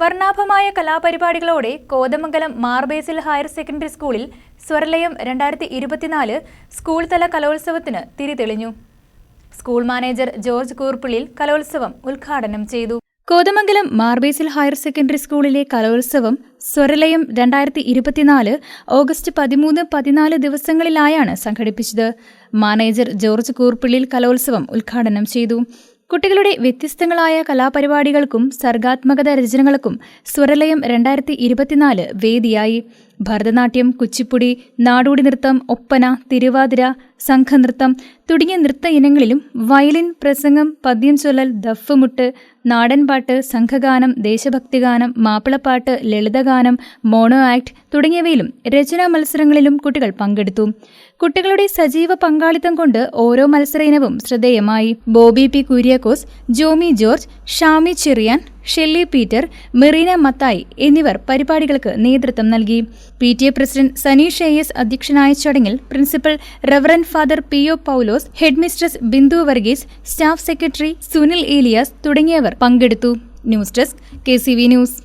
വർണാഭമായ കലാപരിപാടികളോടെ Kothamangalam Mar Basil higher secondary സ്കൂളിൽ സ്വരലയം രണ്ടായിരത്തി ഇരുപത്തിനാല് സ്കൂൾ തല കലോത്സവത്തിന് തിരിതെളിഞ്ഞു. സ്കൂൾ മാനേജർ ജോർജ് കൂർപ്പിളിൽ കലോത്സവം ഉദ്ഘാടനം ചെയ്തു. കോതമംഗലം മാർബേസിൽ ഹയർ സെക്കൻഡറി സ്കൂളിലെ കലോത്സവം സ്വരലയം രണ്ടായിരത്തി ഇരുപത്തിനാല് ഓഗസ്റ്റ് പതിമൂന്ന് പതിനാല് ദിവസങ്ങളിലായാണ് സംഘടിപ്പിച്ചത്. മാനേജർ ജോർജ് കൂർപ്പിള്ളിൽ കലോത്സവം ഉദ്ഘാടനം ചെയ്തു. കുട്ടികളുടെ വ്യത്യസ്തങ്ങളായ കലാപരിപാടികൾക്കും സർഗാത്മകത രചനകൾക്കും സ്വരലയം രണ്ടായിരത്തി ഇരുപത്തിനാല് വേദിയായി. ഭരതനാട്യം കുച്ചിപ്പുടി നാടോടി നൃത്തം ഒപ്പന തിരുവാതിര സംഘനൃത്തം തുടങ്ങിയ നൃത്ത ഇനങ്ങളിലും വയലിൻ പ്രസംഗം പദ്യം ചൊല്ലൽ ദഫ്മുട്ട് നാടൻപാട്ട് സംഘഗാനം ദേശഭക്തിഗാനം മാപ്പിളപ്പാട്ട് ലളിതഗാനം മോണോ ആക്ട് തുടങ്ങിയവയിലും രചനാ മത്സരങ്ങളിലും കുട്ടികൾ പങ്കെടുത്തു. കുട്ടികളുടെ സജീവ പങ്കാളിത്തം കൊണ്ട് ഓരോ മത്സര ഇനവും ശ്രദ്ധേയമായി. ബോബി പി കുര്യാക്കോസ് ജോമി ജോർജ് ഷാമി ചെറിയാൻ ഷെല്ലി പീറ്റർ മെറീന മത്തായി എന്നിവർ പരിപാടികൾക്ക് നേതൃത്വം നൽകി. P T A president Saneesh A S അധ്യക്ഷനായ ചടങ്ങിൽ principal reverend father P O Paulose head mistress Bindu Varghese staff secretary Sunil Elias തുടങ്ങിയവർ പങ്കെടുത്തു. News desk K news.